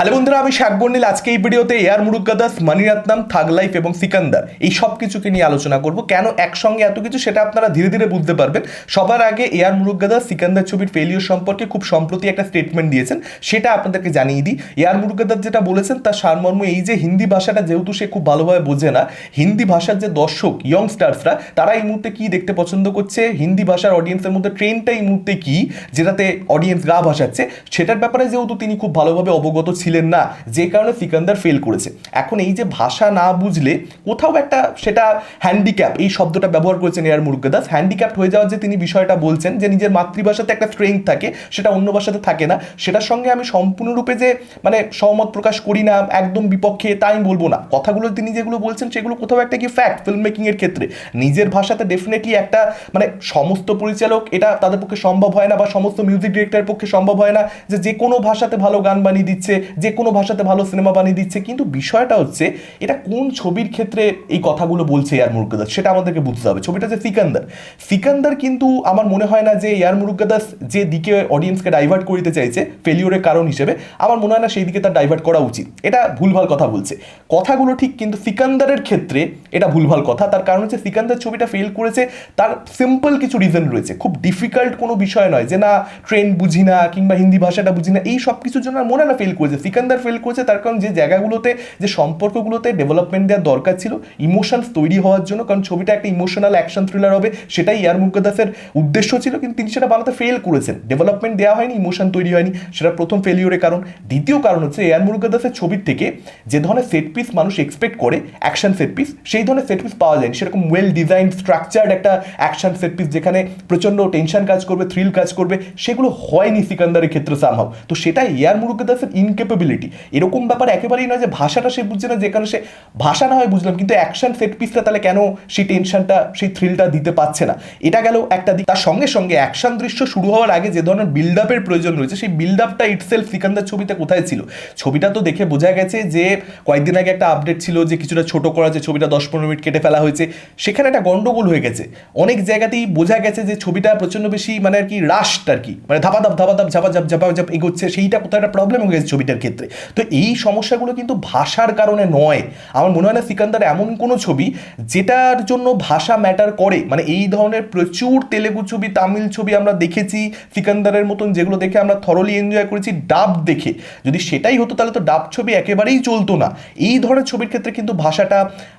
Hello বন্ধুরা, আমি শাক বর্ণিল। আজকে এই ভিডিওতে এয়ার মুরুগাদাস মানিরাত্নাম থাগ লাইফ এবং সিকান্দার এই সব কিছুকে নিয়ে আলোচনা করব। কেন একসঙ্গে এত কিছু সেটা আপনারা ধীরে ধীরে বুঝতে পারবেন। সবার আগে এয়ার মুরুগাদাস সিকান্দার ছবির ফেলিওর সম্পর্কে খুব সম্প্রতি একটা স্টেটমেন্ট দিয়েছেন। সেটা আপনাদেরকে জানিয়ে দিই। এয়ার মুরুগাদাস যেটা বলেছেন, তার সারমর্ম এই যে হিন্দি ভাষাটা যেহেতু সে খুব ভালোভাবে বোঝে না, হিন্দি ভাষার যে দর্শক ইয়ংস্টার্সরা তারা এই মুহূর্তে কি দেখতে পছন্দ করছে? হিন্দি ভাষার অডিয়েন্সের মধ্যে ট্রেনটা এই মুহূর্তে কি? যেটাতে অডিয়েন্স গা ভাসাচ্ছে, সেটার ব্যাপারে যেহেতু তিনি খুব ভালোভাবে অবগত ছিলেন না, যে কারণে সিকান্দার ফেল করেছে। এখন এই যে ভাষা না বুঝলে কোথাও একটা সেটা হ্যান্ডিক্যাপ এই শব্দটা ব্যবহার করেছেন এয়ার মুরুগাদাস। হ্যান্ডিক্যাপ হয়ে যাওয়ার যে তিনি বিষয়টা বলছেন, যে নিজের মাতৃভাষাতে একটা স্ট্রেংথ থাকে, সেটা অন্য ভাষাতে থাকে না, সেটার সঙ্গে আমি সম্পূর্ণরূপে যে মানে সহমত প্রকাশ করি না, একদম বিপক্ষে, তাই আমি বলব না। কথাগুলো তিনি যেগুলো বলছেন, সেগুলো কোথাও একটা কি ফ্যাক্ট ফিল্ম মেকিংয়ের ক্ষেত্রে। নিজের ভাষাতে ডেফিনেটলি একটা মানে সমস্ত পরিচালক, এটা তাদের পক্ষে সম্ভব হয় না বা সমস্ত মিউজিক ডিরেক্টরের পক্ষে সম্ভব হয় না, যে যে কোনো ভাষাতে ভালো গান বানিয়ে দিচ্ছে যে কোনো ভাষাতে ভালো সিনেমা বানিয়ে দিচ্ছে, কিন্তু বিষয়টা হচ্ছে এটা কোন ছবির ক্ষেত্রে এই কথাগুলো বলছে এয়ার মুরুগাদাস, সেটা আমাদেরকে বুঝতে হবে। ছবিটা যে সিকান্দার। সিকান্দার কিন্তু আমার মনে হয় না যে এয়ার মুরুগাদাস যে দিকে অডিয়েন্সকে ডাইভার্ট করতে চাইছে ফেলিওরের কারণ হিসেবে, আমার মনে হয় না সেই দিকে তার ডাইভার্ট করা উচিত। এটা ভুলভাল কথা বলছে। কথাগুলো ঠিক, কিন্তু সিকান্দারের ক্ষেত্রে এটা ভুলভাল কথা। তার কারণ হচ্ছে সিকান্দার ছবিটা ফেল করেছে, তার সিম্পল কিছু রিজন রয়েছে। খুব ডিফিকাল্ট কোনো বিষয় নয় যে না ট্রেন বুঝি না, কিংবা হিন্দি ভাষাটা বুঝি না, এই সব কিছুর জন্য মনে না ফেল করেছে সিকান্দার ফেল করেছে, তার কারণ যে জায়গাগুলোতে, যে সম্পর্কগুলোতে ডেভেলপমেন্ট দেওয়ার দরকার ছিল ইমোশনস তৈরি হওয়ার জন্য, কারণ ছবিটা একটা ইমোশনাল অ্যাকশন থ্রিলার হবে, সেটাই ইয়ার মুরগাদাসের উদ্দেশ্য ছিল, কিন্তু তিনি সেটা বানাতে ফেল করেছেন। ডেভেলপমেন্ট দেওয়া হয়নি ইমোশন তৈরি হয়নি, সেটা প্রথম ফেলিওরের কারণ। দ্বিতীয় কারণ হচ্ছে এয়ার মুরগাদাসের ছবির থেকে যে ধরনের সেট পিস মানুষ এক্সপেক্ট করে অ্যাকশন সেট পিস সেই ধরনের সেট পিস পাওয়া যায়নি। সেরকম ওয়েল ডিজাইন স্ট্রাকচার্ড একটা অ্যাকশন সেট পিস যেখানে প্রচণ্ড টেনশন কাজ করবে থ্রিল কাজ করবে, সেগুলো হয়নি সিকান্দারের ক্ষেত্রে সামহাও তো সেটা এয়ার মুরুগাদাসের ইনকেপেবিলিটি এরকম ব্যাপার একেবারেই নয় যে ভাষাটা সে বুঝছে না, যে কারণে সে ভাষা না হয় বুঝলাম, কিন্তু অ্যাকশন সেট পিসটা তাহলে কেন সেই টেনশনটা সেই থ্রিলটা দিতে পারছে না? এটা গেল একটা দিক। তার সঙ্গে সঙ্গে অ্যাকশন দৃশ্য শুরু হওয়ার আগে যে ধরনের বিল্ড আপের প্রয়োজন রয়েছে, সেই বিল্ড আপটা ইটসেলফ সিকান্দার ছবিতে কোথায় ছিল? ছবিটা তো দেখে বোঝা গেছে যে কয়েকদিন আগে একটা আপডেট ছিল যে কিছুটা ছোট করা যে ছবিটা দশ পনেরো মিনিট কেটে ফেলা হয়েছে। সেখানে একটা গন্ডগোল হয়ে গেছে। অনেক জায়গাতেই বোঝা গেছে যে ছবিটা প্রচণ্ড বেশি মানে আর কি রাস্ট আর কি। মানে ধাপা ধাপ ধাপা ধাপ ঝাপা ঝাপ ঝাপা ঝাপ এগোচ্ছে, সেইটা কোথাও একটা প্রবলেম হয়ে গেছে ছবিটার। ক্ষেত্রে। তো এই সমস্যাগুলো কিন্তু ভাষার কারণে নয়। আমার মনে হয় না সিকান্দার এমন কোনো ছবি যেটার জন্য ভাষা ম্যাটার করে। মানে এই ধরনের প্রচুর তেলেগু ছবি, তামিল ছবি আমরা দেখেছি, সিকান্দারের মতন যেগুলো দেখে আমরা থরলি এনজয় করেছি ডাব দেখে। যদি সেটাই হতো তাহলে তো ডাব ছবি একেবারেই চলতো না। এই ধরনের ছবির ক্ষেত্রে কিন্তু ভাষাটা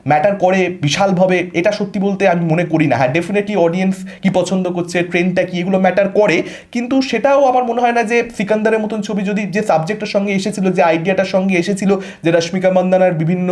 ম্যাটার করে বিশালভাবে। এটা সত্যি বলতে আমি মনে করি না। হ্যাঁ ডেফিনেটলি অডিয়েন্স কি পছন্দ করছে ট্রেনটা কি, এগুলো ম্যাটার করে। কিন্তু সেটাও আমার মনে হয় না যে সিকান্দারের মতন ছবি যদি যে সাবজেক্টের সঙ্গে এসেছিল, যে আইডিয়াটার সঙ্গে এসেছিল যে রশ্মিকা মন্দানার বিভিন্ন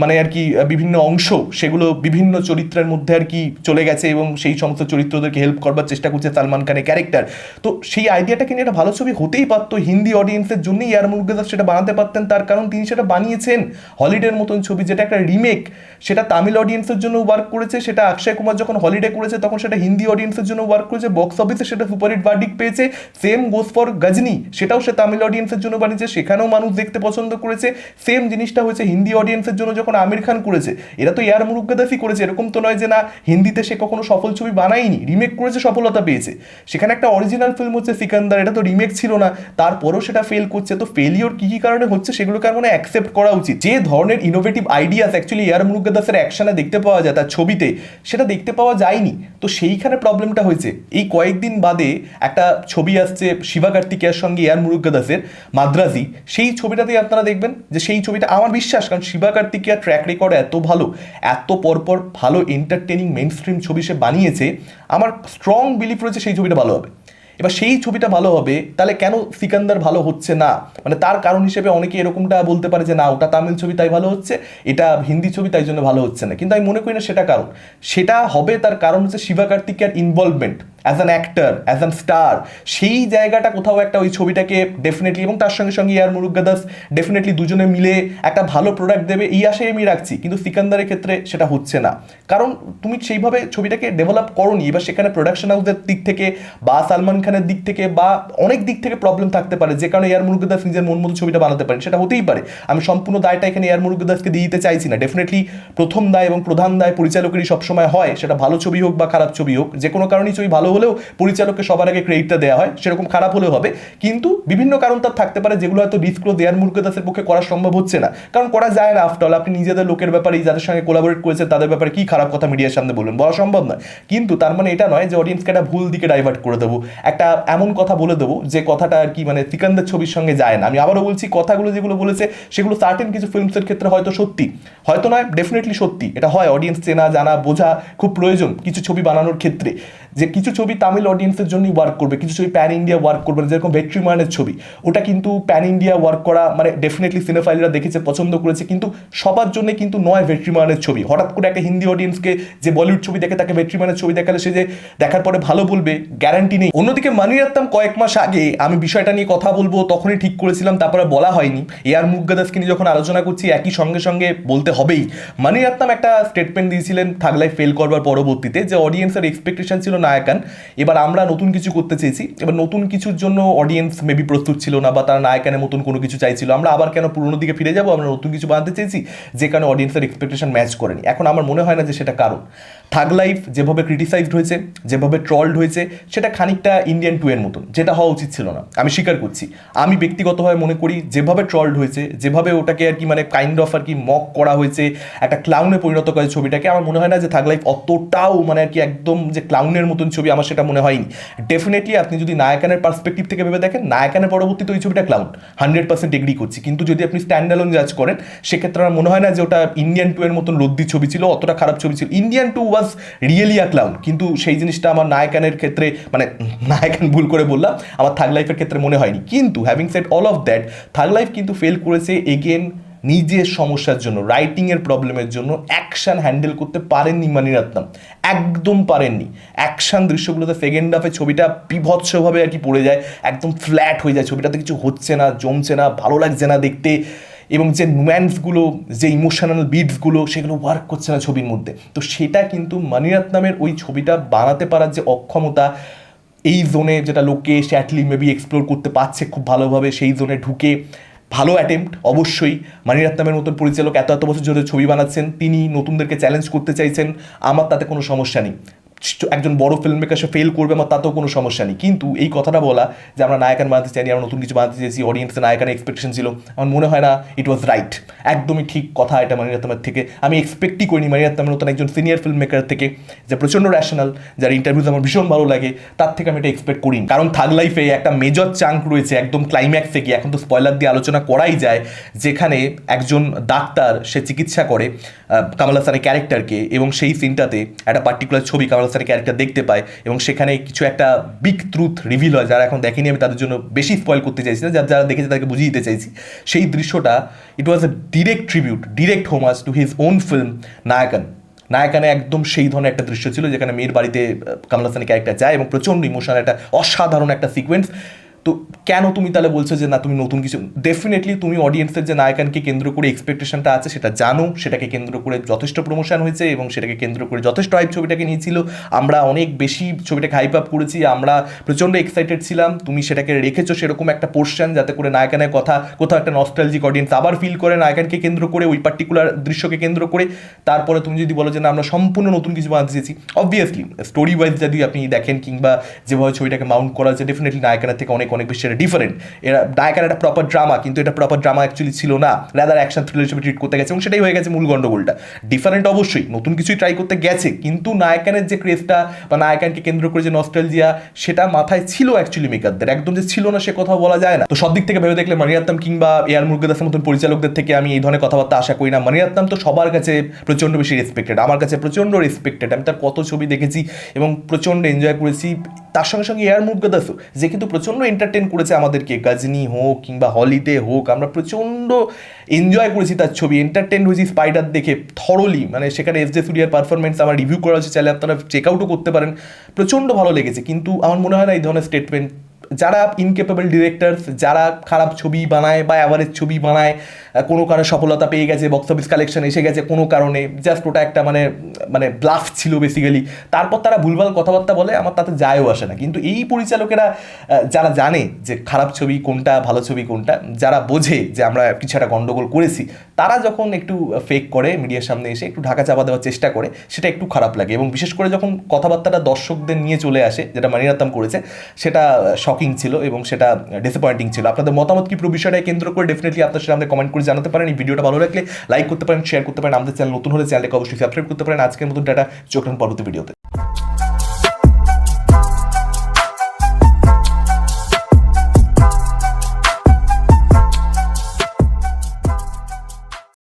মানে আর কি বিভিন্ন অংশ, সেগুলো বিভিন্ন চরিত্রের মধ্যে আর কি চলে গেছে এবং সেই সমস্ত চরিত্রদেরকে হেল্প করবার চেষ্টা করছে সালমান খানের ক্যারেক্টার তো সেই আইডিয়াটাকে নিয়ে একটা ভালো ছবি হতেই পারতো হিন্দি অডিয়েন্সের জন্যই ইয়ার মুরগাদাস সেটা বানাতে পারতেন? তার কারণ তিনি সেটা বানিয়েছেন হলিডের মতন ছবি, যেটা একটা রিমেক সেটা তামিল অডিয়েন্সের জন্য ওয়ার্ক করেছে, সেটা অক্ষয় কুমার যখন হলিডে করেছে তখন সেটা হিন্দি অডিয়েন্সের জন্য ওয়ার্ক করেছে বক্স অফিসে সেটা সুপারহিট ভার্ডিক পেয়েছে সেম গোস ফর গজনি, সেটাও সে তামিল অডিয়েন্সের জন্য বানিয়েছে সেখানেও মানুষ দেখতে পছন্দ করেছে। সেম জিনিসটা হয়েছে হিন্দি অডিয়েন্সের জন্য যখন আমির খান করেছে। এরা তো এয়ার মুরুগাদাসই করেছে। এরকম তো নয় যে না, হিন্দিতে সে কখনো সফল ছবি বানায়নি রিমেক করেছে, সফলতা পেয়েছে। সেখানে একটা অরিজিনাল ফিল্ম হচ্ছে সিকান্দার, এটা তো রিমেক ছিল না। তারপরেও সেটা ফেল করছে। তো ফেলিওর কি কি কারণে হচ্ছে সেগুলোকে আর মানে অ্যাকসেপ্ট করা উচিত। যে ধরনের innovative ideas actually A R মুরুগাদাসের অ্যাকশনে দেখতে পাওয়া যায়, তার ছবিতে, সেটা দেখতে পাওয়া যায়নি। তো সেইখানে প্রবলেমটা হয়েছে। এই কয়েকদিন বাদে একটা ছবি আসছে শিবা কার্তিকেয়ার সঙ্গে এয়ার মুরুগাদাসের মাদ্রাজি। সেই ছবিটাতেই আপনারা দেখবেন যে সেই ছবিটা আমার বিশ্বাস, কারণ শিবা কার্তিকেয়ার ট্র্যাক রেকর্ড এত ভালো, এত পরপর ভালো এন্টারটেনিং মেন স্ট্রিম ছবি সে বানিয়েছে, আমার স্ট্রং বিলিফ রয়েছে সেই ছবিটা ভালো হবে। এবার সেই ছবিটা ভালো হবে, তাহলে কেন সিকান্দার ভালো হচ্ছে না? মানে তার কারণ হিসেবে অনেকে এরকমটা বলতে পারে যে, না, ওটা তামিল ছবি তাই ভালো হচ্ছে, এটা হিন্দি ছবি তাই জন্য ভালো হচ্ছে না। কিন্তু আমি মনে করি না সেটা কারণ। সেটা হবে তার কারণ হচ্ছে শিবা কার্তিকের involvement as an actor as an star সেই জায়গাটা কোথাও একটা ওই ছবিটাকে ডেফিনেটলি এবং তার সঙ্গে সঙ্গে ইয়ার মুরুগাদাস ডেফিনেটলি দুজনে মিলে একটা ভালো প্রোডাক্ট দেবে, এই আশায় আমি রাখছি। কিন্তু সিকান্দারের ক্ষেত্রে সেটা হচ্ছে না। কারণ তুমি সেইভাবে ছবিটাকে ডেভেলপ করনি, এবার সেখানে প্রোডাকশন হাউসের দিক থেকে বা সালমান খানের দিক থেকে বা অনেক দিক থেকে প্রবলেম থাকতে পারে, যে কারণে এয়ার মুরুগাদাস নিজের মন মতো ছবিটা বানাতে পারেন। সেটা হতেই পারে। আমি সম্পূর্ণ দায়টা এখানে এয়ার মুরুগাদাসকে দিয়ে দিতে চাইছি না। ডেফিনেটলি প্রথম দায় এবং প্রধান দায় পরিচালকেরই সবসময় হয়, সেটা ভালো ছবি হোক বা খারাপ ছবি হোক, যে কোনো কারণেই ছবি ভালো হলেও পরিচালককে সবার আগে ক্রেডিটটা দেওয়া হয়, সেরকম খারাপ হলেও হবে। কিন্তু বিভিন্ন কারণ তার থাকতে পারে যেগুলো হয়তো ডিসক্লোজ দেয়ার মুরগদাসের পক্ষে করা সম্ভব হচ্ছে না। কারণ করা যায় না আফটার আপনি নিজেদের লোকের ব্যাপারে, যাদের সঙ্গে কোলাবোরেট করেছেন, তাদের ব্যাপারে কি খারাপ কথা মিডিয়ার সামনে বলবেন বলা সম্ভব নয়। কিন্তু তার মানে এটা নয় যে অডিয়েন্সকে একটা ভুল দিকে ডাইভার্ট করে দেবো। একটা এমন কথা বলে দেবো যে কথাটা আর কি মানে সিকান্দার ছবির সঙ্গে যায় না। আমি আবারও বলছি, কথাগুলো যেগুলো বলেছে, সেগুলো সার্টেন কিছু ফিল্মসের ক্ষেত্রে হয়তো সত্যি। হয়তো নয় ডেফিনেটলি সত্যি। এটা হয় অডিয়েন্স চেনা, জানা, বোঝা খুব প্রয়োজন কিছু ছবি বানানোর ক্ষেত্রে। যে কিছু ছবি তামিল অডিয়েন্সের জন্যই ওয়ার্ক করবে, কিছু ছবি প্যান ইন্ডিয়া ওয়ার্ক করবে না, যেরকম ভেট্রিমানের ছবি। ওটা কিন্তু প্যান ইন্ডিয়া ওয়ার্ক করা মানে ডেফিনেটলি সিনেফাইলরা দেখেছে, পছন্দ করেছে, কিন্তু সবার জন্য কিন্তু নয় ভেট্রিমানের ছবি। হঠাৎ করে একটা হিন্দি অডিয়েন্সকে যে বলিউড ছবি দেখে, তাকে ভেট্রিমানের ছবি দেখালে, সে যে দেখার পরে ভালো বলবে গ্যারান্টি নেই। অন্যদিকে মানি রাখতাম কয়েক মাস আগে আমি বিষয়টা নিয়ে কথা বলব, তখনই ঠিক করেছিলাম, তারপরে বলা হয়নি। এয়ার মুগ্গাদাসকে নিয়ে যখন আলোচনা করছি, একই সঙ্গে সঙ্গে বলতে হবেই। মানিরাত্তাম একটা স্টেটমেন্ট দিয়েছিলেন থাগলাই ফেল করবার পরবর্তীতে, যে অডিয়েন্সের এক্সপেকটেশন ছিল নায়কান এবার আমরা নতুন কিছু করতে চেয়েছি। এবার নতুন কিছুর জন্য অডিয়েন্স মেবি প্রস্তুত ছিল না বা তারা নায়কানের মতন কোনো কিছু চাইছিল। আমরা আবার কেন পুরোনো দিকে ফিরে যাব? আমরা নতুন কিছু বানাতে চেয়েছি যেখানে অডিয়েন্সের এক্সপেকটেশন ম্যাচ করেনি। এখন আমার মনে হয় না যে সেটা কারণ। থাগ লাইফ যেভাবে ক্রিটিসাইজড হয়েছে, যেভাবে ট্রলড হয়েছে, সেটা খানিকটা ইন্ডিয়ান টু এর মতন। যেটা হওয়া উচিত ছিল না। আমি স্বীকার করছি। আমি ব্যক্তিগতভাবে মনে করি যেভাবে ট্রলড হয়েছে, যেভাবে ওটাকে আর কি মানে কাইন্ড অফ আর কি মক করা হয়েছে, একটা ক্লাউনে পরিণত করে ছবিটাকে, আমার মনে হয় না যে থাগ লাইফ অতটাও মানে আর কি একদম যে ক্লাউনের মতন ছবি আমার সেটা মনে হয়নি। ডেফিনেটলি আপনি যদি নায়কানের পার্সপেক্টিভ থেকে ভেবে দেখেন নায়কানের পরবর্তীতে ওই ছবিটা ক্লাউন হান্ড্রেড পার্সেন্ট এগ্রি করছি। কিন্তু যদি আপনি স্ট্যান্ড অ্যালোন জাজ করেন, সেক্ষেত্রে আমার মনে হয় না যে ওটা ইন্ডিয়ান টু এর মতন লদ্দি ছবি ছিল, অতটা খারাপ ছবি ছিল। Indian two really a clown কিন্তু সেই জিনিসটা আমার নায়কানের ক্ষেত্রে মানে নায়কান ভুল করে বললাম, আমার থাগ লাইফের ক্ষেত্রে মনে হয়নি। কিন্তু having set all of that thug life কিন্তু ফেল করেছে এগেন নিজের সমস্যার জন্য রাইটিংয়ের প্রবলেমের জন্য অ্যাকশন হ্যান্ডেল করতে পারেননি মানিরত্নম একদম পারেননি। অ্যাকশন দৃশ্যগুলোতে সেকেন্ড হাফে ছবিটা বিভৎসভাবে আর কি পড়ে যায়, একদম ফ্ল্যাট হয়ে যায়। ছবিটাতে কিছু হচ্ছে না, জমছে না, ভালো লাগছে না দেখতে। এবং যে নুয়ান্সগুলো যে ইমোশনাল বিটসগুলো সেগুলো ওয়ার্ক করছে না ছবির মধ্যে। তো সেটা কিন্তু মানিরত্নমের ওই ছবিটা বানাতে পারার যে অক্ষমতা, এই জোনে যেটা লোকে শ্যাটলি মেবি এক্সপ্লোর করতে পারছে খুব ভালোভাবে, সেই জোনে ঢুকে ভালো অ্যাটেম্প্ট অবশ্যই। মানিরত্নমের মতন পরিচালক এত এত বছর ধরে ছবি বানাচ্ছেন, তিনি নতুনদেরকে চ্যালেঞ্জ করতে চাইছেন, আমার তাতে কোনো সমস্যা নেই। একজন বড় ফিল্ম মেকার সে ফেল করবে, আমার তাতেও কোনো সমস্যা নেই। কিন্তু এই কথাটা বলা যে আমরা নায়কান বানাতে চাইনি আমরা নতুন কিছু বানাতে চেয়েছি অডিয়েন্সের নায়কানের এক্সপেকটেশন ছিল, আমার মনে হয় না ইট ওয়াজ রাইট একদমই ঠিক কথা এটা মানিরত্নমের থেকে। আমি এক্সপেক্টই করিনি মানিরত্নমের নতুন একজন সিনিয়র ফিল্ম মেকার থেকে, যে প্রচণ্ড র্যাশনাল যার ইন্টারভিউজ আমার ভীষণ ভালো লাগে, তার থেকে আমি এটা এক্সপেক্ট করিনি। কারণ থাগ লাইফে একটা মেজর চাঙ্ক রয়েছে, একদম ক্লাইম্যাক্সে গিয়ে, এখন তো স্পয়লার দিয়ে আলোচনা করাই যায়, যেখানে একজন ডাক্তার সে চিকিৎসা করে কামাল হাসানের ক্যারেক্টারকে এবং সেই সিনটাতে একটা পার্টিকুলার ছবি কামাল হাসানের ক্যারেক্টার দেখতে পায় এবং সেখানে কিছু একটা বিগ ট্রুথ রিভিল হয় যারা এখন দেখেনি, আমি তাদের জন্য বেশি স্পয়েল করতে চাইছি না। যারা দেখেছে তাদেরকে বুঝিয়ে দিতে চাইছি। সেই দৃশ্যটা it was a direct tribute direct homage to his own film Nayakan নায়কানে একদম সেই ধরনের একটা দৃশ্য ছিল যেখানে মেয়ের বাড়িতে কামাল হাসানের ক্যারেক্টার যায় এবং প্রচণ্ড ইমোশনাল একটা অসাধারণ একটা সিকোয়েন্স তো কেন তুমি তাহলে বলছো যে না, তুমি নতুন কিছু? ডেফিনেটলি তুমি অডিয়েন্সের যে নায়কানকে কেন্দ্র করে এক্সপেকটেশনটা আছে, সেটা জানো, সেটাকে কেন্দ্র করে যথেষ্ট প্রমোশন হয়েছে এবং সেটাকে কেন্দ্র করে যথেষ্ট হাইপ ছবিটাকে নিয়েছিল। আমরা অনেক বেশি ছবিটাকে হাইপ আপ করেছি, আমরা প্রচণ্ড এক্সাইটেড ছিলাম। তুমি সেটাকে রেখেছো সেরকম একটা পোর্শন যাতে করে নায়কানের কথা, কোথাও একটা নস্টালজিক অডিয়েন্স আবার ফিল করে নায়কানকে কেন্দ্র করে, ওই পার্টিকুলার দৃশ্যকে কেন্দ্র করে। তারপরে তুমি যদি বলো যে না, আমরা সম্পূর্ণ নতুন কিছু বানাতে চেয়েছি অবভিয়াসলি স্টোরি ওয়াইজ যদি আপনি দেখেন কিংবা যেভাবে ছবিটাকে মাউন্ট করা হচ্ছে ডেফিনেটলি নায়কানের থেকে অনেক অনেক বেশি ডিফারেন্ট এরা নায়কার একটা প্রপার ড্রামা কিন্তু এটা প্রপার ড্রামা অ্যাকচুয়ালি ছিল না। রাদার অ্যাকশন থ্রিলার হিসেবে ট্রিট করতে গেছে, এবং সেটাই হয়ে গেছে মূল গন্ডগোলটা। ডিফারেন্ট অবশ্যই, নতুন কিছুই ট্রাই করতে গেছে, কিন্তু নায়কানের যে ক্রেজটা বা নায়কানকে কেন্দ্র করে যে নস্টালজিয়া সেটা মাথায় ছিল অ্যাকচুয়ালি মেকারদের একদম যে ছিল না, সে কথা বলা যায় না। তো সব দিক থেকে ভেবে দেখলে মানিরাত্তাম কিংবা এয়ার মুরগদাসের মতন পরিচালকদের থেকে আমি এই ধরনের কথাবার্তা আশা করি না। মানিরাত্তাম তো সবার কাছে প্রচণ্ড বেশি রেসপেক্টেড আমার কাছে প্রচণ্ড রেসপেক্টেড আমি তার কত ছবি দেখেছি এবং প্রচণ্ড এনজয় করেছি। তার সঙ্গে সঙ্গে এয়ার মুরগদাসও যে কিন্তু প্রচণ্ড এন্টারটেন করেছে আমাদেরকে, গাজনি হোক কিংবা হলিতে হোক, আমরা প্রচণ্ড এনজয় করেছি তার ছবি এন্টারটেন হয়েছি স্পাইডার দেখে থরলি মানে সেখানে এস জে সুরিয়ার পারফরমেন্স আমার রিভিউ করা হচ্ছে চাইলে আপনারা চেক আউটও করতে পারেন, প্রচণ্ড ভালো লেগেছে, কিন্তু আমার মনে হয় না এই ধরনের স্টেটমেন্ট যারা ইনকেপেবল ডিরেক্টরস যারা খারাপ ছবি বানায় বা অ্যাভারেজ ছবি বানায় কোনো কারণে সফলতা পেয়ে গেছে বক্স অফিস কালেকশন এসে গেছে কোনো কারণে জাস্ট ওটা একটা মানে মানে ব্লাফ ছিল বেসিক্যালি তারপর তারা ভুলভাল কথাবার্তা বলে, আমার তাতে যায়ও আসে না। কিন্তু এই পরিচালকেরা যারা জানে যে খারাপ ছবি কোনটা, ভালো ছবি কোনটা, যারা বোঝে যে আমরা কিছু একটা গন্ডগোল করেছি, তারা যখন একটু ফেক করে মিডিয়ার সামনে এসে একটু ঢাকা চাপা দেওয়ার চেষ্টা করে, সেটা একটু খারাপ লাগে। এবং বিশেষ করে যখন কথাবার্তাটা দর্শকদের নিয়ে চলে আসে, যেটা মানিরাত্তাম করেছে, সেটা শকিং ছিল এবং সেটা ডিসঅ্যাপয়েন্টিং ছিল। আপনাদের মতামত কি পুরো বিষয়টাকে কেন্দ্র করে? ডেফিনেটলি আপনার সাথে আমাদের কমেন্ট করে জানাতে পারেন। এই ভিডিওটা ভালো লাগলে লাইক করতে পারেন শেয়ার করতে পারেন। আমাদের চ্যানেল নতুন হলে চ্যানেলকে অবশ্যই সাবস্ক্রাইব করতে পারেন। আজকের মতন ডাটা চোখ পরবর্তী ভিডিওতে